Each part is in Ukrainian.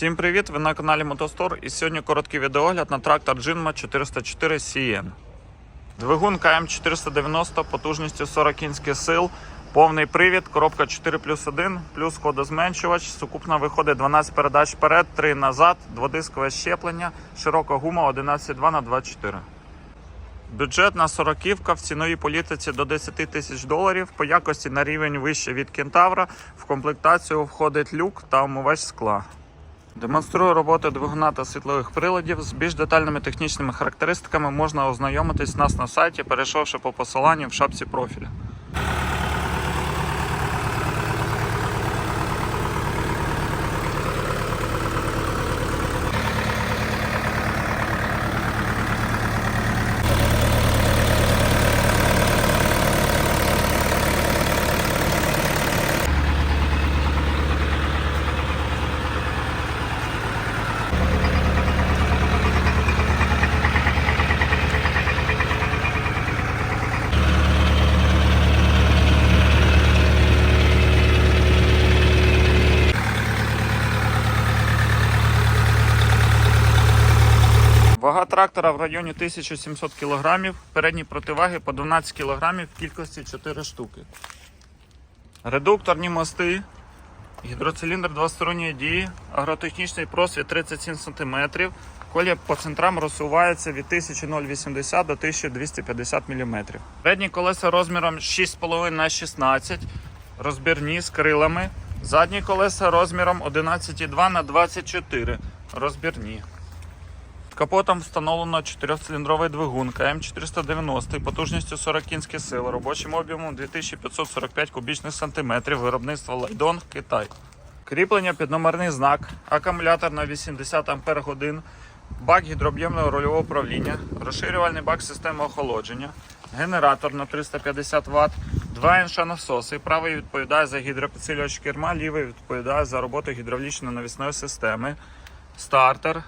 Всім привіт! Ви на каналі Мотостор і сьогодні короткий відеогляд на трактор Jinma 404 CN. Двигун КМ490 потужністю 40 кінських сил, повний привід, коробка 4 плюс 1, плюс ходозменшувач, сукупно виходить 12 передач вперед, 3 назад, дводискове щеплення, широка гума 11,2 на 24. Бюджет на 40 в ціновій політиці до 10 тисяч доларів. По якості на рівень вище від кентавра. В комплектацію входить люк та омивач скла. Демонструю роботу двигуна та світлових приладів. З більш детальними технічними характеристиками можна ознайомитись нас на сайті, перейшовши по посиланню в шапці профіля. Трактора в районі 1700 кг, передні противаги по 12 кг в кількості 4 штуки. Редукторні мости, гідроциліндр двосторонньої дії, агротехнічний просвіт 37 см. Колія по центрам розсувається від 1080 до 1250 мм. Передні колеса розміром 6,5 на 16 розбірні з крилами. Задні колеса розміром 11,2 на 24 розбірні. Капотом встановлено 4-циліндровий двигун КМ490 потужністю 40 кінських сил, робочим об'ємом 2545 кубічних сантиметрів, виробництво Лайдон, Китай. Кріплення під номерний знак, акумулятор на 80 Ах, бак гідрооб'ємного рульового управління, розширювальний бак системи охолодження, генератор на 350 Вт, два інша насоси. Правий відповідає за гідропідсилювач керма, лівий відповідає за роботу гідравлічної навісної системи, стартер,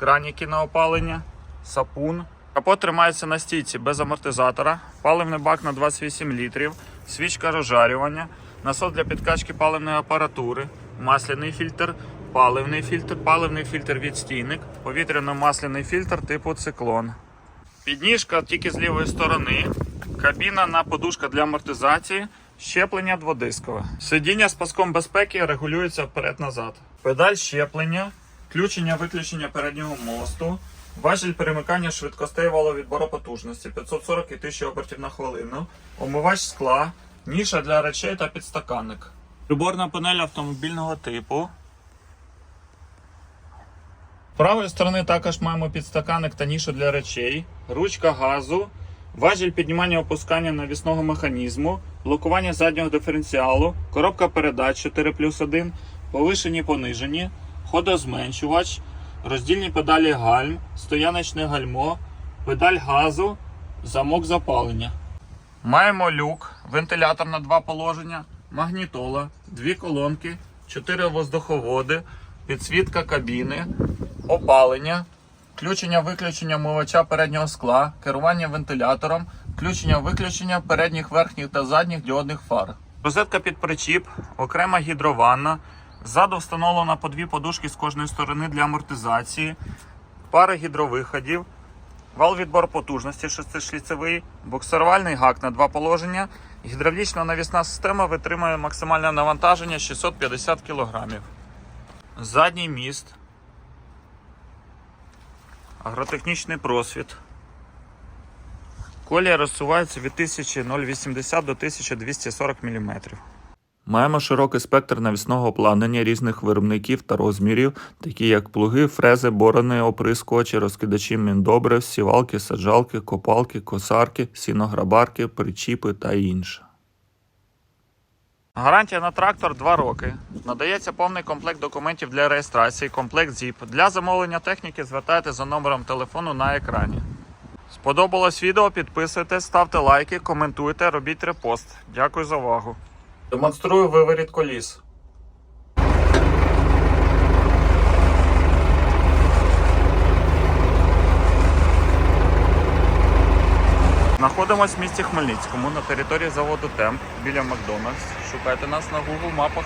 краніки на опалення, сапун. Капот тримається на стійці без амортизатора, паливний бак на 28 літрів, свічка розжарювання, насос для підкачки паливної апаратури, масляний фільтр, паливний фільтр, паливний фільтр відстійник, повітряно-масляний фільтр типу циклон. Підніжка тільки з лівої сторони, кабіна на подушка для амортизації, щеплення дводискове. Сидіння з паском безпеки регулюється вперед-назад. Педаль щеплення, включення виключення переднього мосту, важіль перемикання швидкостей валовідбору потужності 540 і 1000 обертів на хвилину, омивач скла, ніша для речей та підстаканник. Приборна панель автомобільного типу. З правої сторони також маємо підстаканник та нішу для речей, ручка газу, важіль піднімання опускання навісного механізму, блокування заднього диференціалу, коробка передач 4 плюс 1, повишені понижені, ходозменшувач, роздільні педалі гальм, стояночне гальмо, педаль газу, замок запалення. Маємо люк, вентилятор на два положення, магнітола, дві колонки, чотири воздуховоди, підсвітка кабіни, опалення, включення виключення мивача переднього скла, керування вентилятором, включення виключення передніх верхніх та задніх діодних фар. Розетка під причіп, окрема гідрованна. Ззаду встановлено по дві подушки з кожної сторони для амортизації, пара гідровиходів, вал відбор потужності шестишліцевий, буксирувальний гак на два положення. Гідравлічна навісна система витримує максимальне навантаження 650 кг. Задній міст, агротехнічний просвіт. Колія розсувається від 1080 до 1240 мм. Маємо широкий спектр навісного обладнання різних виробників та розмірів, такі як плуги, фрези, борони, оприскувачі, розкидачі міндобрив, сівалки, саджалки, копалки, косарки, сінограбарки, причіпи та інше. Гарантія на трактор 2 роки. Надається повний комплект документів для реєстрації, комплект ЗІП. Для замовлення техніки звертайте за номером телефону на екрані. Сподобалось відео? Підписуйтесь, ставте лайки, коментуйте, робіть репост. Дякую за увагу. Демонструю виворіт коліс. Знаходимось в місті Хмельницькому на території заводу Темп біля Макдональдс. Шукайте нас на Google мапах.